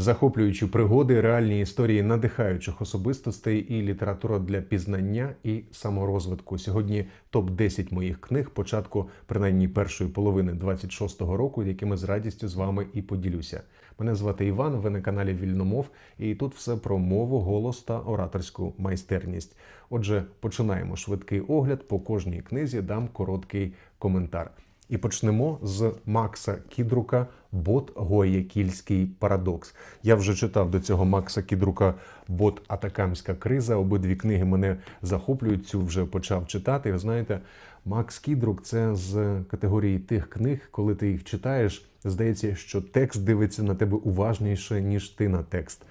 Захоплюючі пригоди, реальні історії надихаючих особистостей і література для пізнання і саморозвитку. Сьогодні топ 10 моїх книг, початку принаймні першої половини 26-го року, якими з радістю з вами і поділюся. Мене звати Іван. Ви на каналі Вільномов, і тут все про мову, голос та ораторську майстерність. Отже, починаємо швидкий огляд. По кожній книзі дам короткий коментар. І почнемо з Макса Кідрука Бот Гоєкільський парадокс. Я вже читав до цього Макса Кідрука Бот Атакамська криза. Обидві книги мене захоплюють. Цю вже почав читати. Ви знаєте, Макс Кідрук це з категорії тих книг, коли ти їх читаєш. Здається, що текст дивиться на тебе уважніше, ніж ти на текст.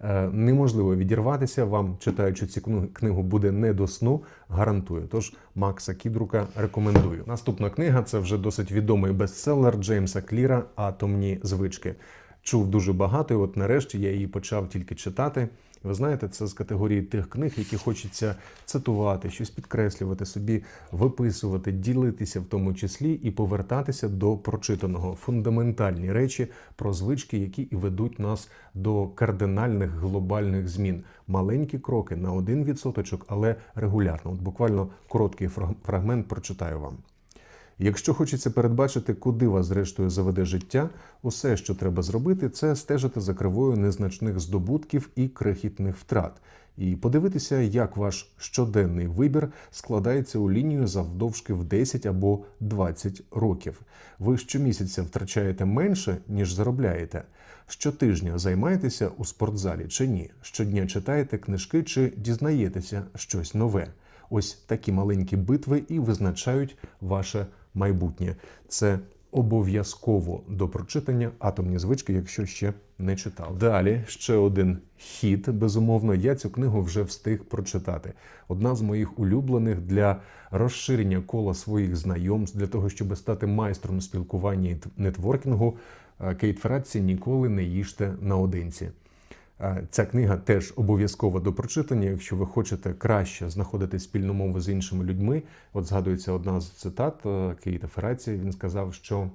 Е, Неможливо відірватися. Вам, читаючи цю книгу- буде не до сну, гарантую. Тож Макса Кідрука рекомендую. Наступна книга це вже досить відомий бестселер Джеймса Кліра Атомні звички. Чув дуже багато, і от нарешті я її почав тільки читати. Ви знаєте, це з категорії тих книг, які хочеться цитувати, щось підкреслювати собі, виписувати, ділитися в тому числі і повертатися до прочитаного. Фундаментальні речі про звички, які і ведуть нас до кардинальних глобальних змін. Маленькі кроки на один відсоточок, але регулярно. От буквально короткий фраг- фрагмент прочитаю вам. Якщо хочеться передбачити, куди вас зрештою заведе життя, усе, що треба зробити, це стежити за кривою незначних здобутків і крихітних втрат, і подивитися, як ваш щоденний вибір складається у лінію завдовжки в 10 або 20 років. Ви щомісяця втрачаєте менше, ніж заробляєте. Щотижня займаєтеся у спортзалі чи ні? Щодня читаєте книжки чи дізнаєтеся щось нове. Ось такі маленькі битви і визначають ваше майбутнє. Це обов'язково до прочитання атомні звички, якщо ще не читав. Далі ще один хіт. Безумовно, я цю книгу вже встиг прочитати. Одна з моїх улюблених для розширення кола своїх знайомств, для того, щоб стати майстром спілкування і нетворкінгу. е, Кейт Фратці ніколи не їжте наодинці. Ця книга теж обов'язкова до прочитання, якщо ви хочете краще знаходити спільну мову з іншими людьми. От згадується одна з цитат е, Кейта Фераці. Він сказав, що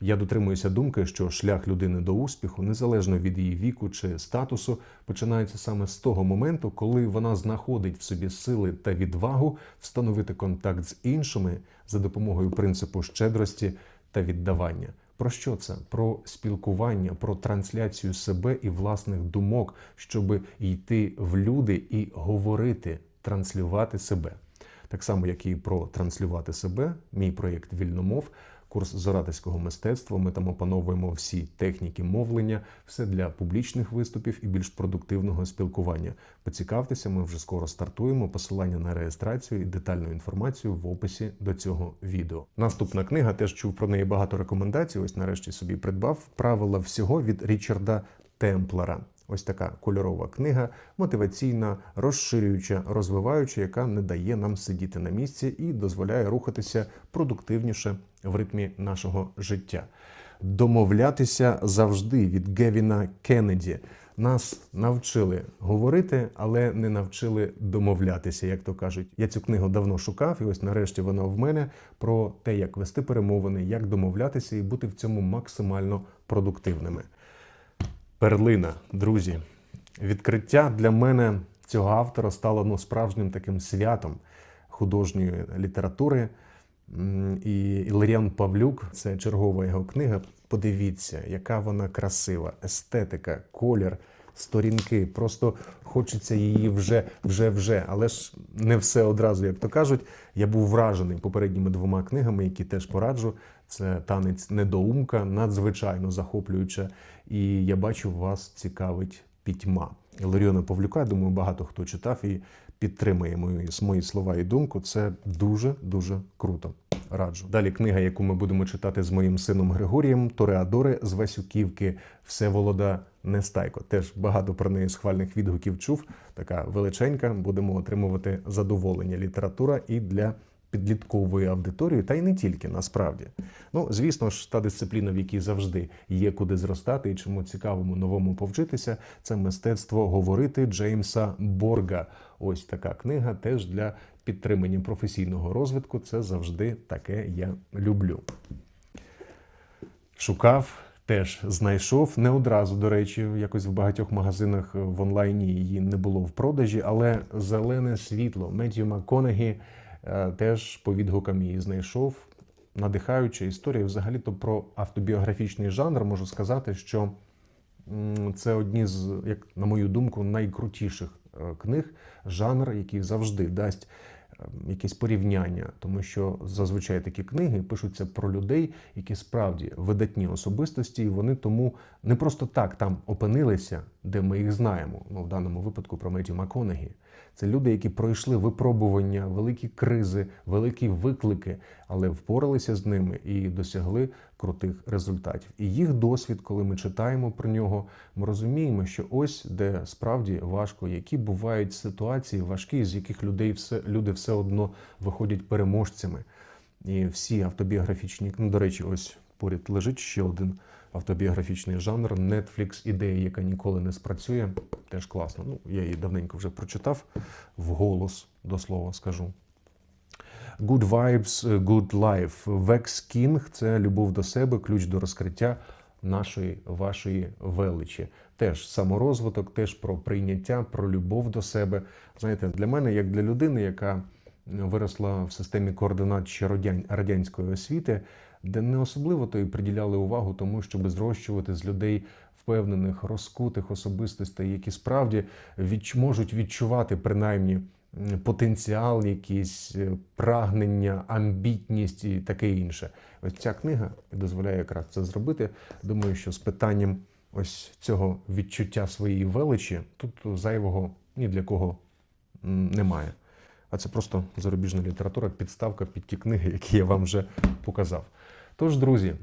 я дотримуюся думки, що шлях людини до успіху, незалежно від її віку чи статусу, починається саме з того моменту, коли вона знаходить в собі сили та відвагу встановити контакт з іншими за допомогою принципу щедрості та віддавання. Про що це? Про спілкування, про трансляцію себе і власних думок, щоб йти в люди і говорити, транслювати себе. Так само, як і про транслювати себе, мій проєкт Вільномов, курс з мистецтва. Ми там опановуємо всі техніки мовлення, все для публічних виступів і більш продуктивного спілкування. Поцікавтеся, ми вже скоро стартуємо. Посилання на реєстрацію і детальну інформацію в описі до цього відео. Наступна книга теж чув про неї багато рекомендацій. Ось нарешті собі придбав правила всього від Річарда Темплера. Ось така кольорова книга, мотиваційна, розширююча, розвиваюча, яка не дає нам сидіти на місці і дозволяє рухатися продуктивніше в ритмі нашого життя. Домовлятися завжди від Гевіна Кеннеді. Нас навчили говорити, але не навчили домовлятися, як то кажуть. Я цю книгу давно шукав, і ось нарешті вона в мене про те, як вести перемовини, як домовлятися і бути в цьому максимально продуктивними. Перлина, друзі, відкриття для мене цього автора стало ну, справжнім таким святом художньої літератури. І Іларіан Павлюк це чергова його книга. Подивіться, яка вона красива, естетика, колір, сторінки. Просто хочеться її вже, вже, вже. Але ж не все одразу, як то кажуть. Я був вражений попередніми двома книгами, які теж пораджу. Це танець недоумка, надзвичайно захоплююча. І я бачу, вас цікавить пітьма. Іларіона Павлюка, думаю, багато хто читав і підтримує мої, мої слова і думку. Це дуже дуже круто. Раджу. Далі книга, яку ми будемо читати з моїм сином Григорієм Тореадори з Васюківки Всеволода Нестайко. Теж багато про неї схвальних відгуків чув. Така величенька. Будемо отримувати задоволення. Література і для підліткової аудиторії, та й не тільки насправді. Ну, звісно ж, та дисципліна, в якій завжди є куди зростати і чому цікавому новому повчитися, це мистецтво говорити Джеймса Борга. Ось така книга теж для підтримання професійного розвитку. Це завжди таке я люблю. Шукав теж знайшов. Не одразу, до речі, якось в багатьох магазинах в онлайні її не було в продажі, але зелене світло Меттью МакКонахі е, теж по відгукам її знайшов. Надихаюча історія. Взагалі-то про автобіографічний жанр можу сказати, що це одні з, як на мою думку, найкрутіших е, книг, жанр, який завжди дасть е, якесь порівняння, тому що зазвичай такі книги пишуться про людей, які справді видатні особистості, і вони тому не просто так там опинилися, де ми їх знаємо. Ну, в даному випадку про Меттю МакКонахі. Це люди, які пройшли випробування, великі кризи, великі виклики, але впоралися з ними і досягли крутих результатів. І їх досвід, коли ми читаємо про нього, ми розуміємо, що ось де справді важко, які бувають ситуації важкі, з яких людей все люди все одно виходять переможцями. І всі автобіографічні ну, до речі, ось поряд лежить ще один автобіографічний жанр Netflix ідея, яка ніколи не спрацює. Теж класно. Ну, я її давненько вже прочитав вголос, до слова скажу. Good Vibes, Good Life. Vex King – це любов до себе, ключ до розкриття нашої вашої величі. Теж саморозвиток, теж про прийняття, про любов до себе. Знаєте, для мене, як для людини, яка виросла в системі координат ще радянської освіти, де не особливо то і приділяли увагу тому, щоб зрощувати з людей впевнених, розкутих особистостей, які справді відч... можуть відчувати принаймні потенціал, якийсь е, прагнення, амбітність і таке інше. Ось ця книга дозволяє якраз це зробити. Думаю, що з питанням ось цього відчуття своєї величі тут зайвого ні для кого немає. А це просто зарубіжна література, підставка під ті книги, які я вам вже показав. Тож, друзі,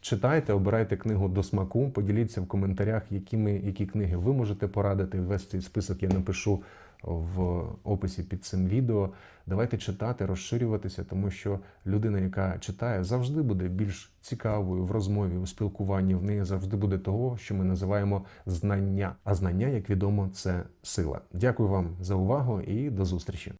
читайте, обирайте книгу до смаку, поділіться в коментарях, якими, які книги ви можете порадити. Весь цей список я напишу в описі під цим відео. Давайте читати, розширюватися, тому що людина, яка читає, завжди буде більш цікавою в розмові, у спілкуванні. В неї завжди буде того, що ми називаємо знання. А знання, як відомо, це сила. Дякую вам за увагу і до зустрічі.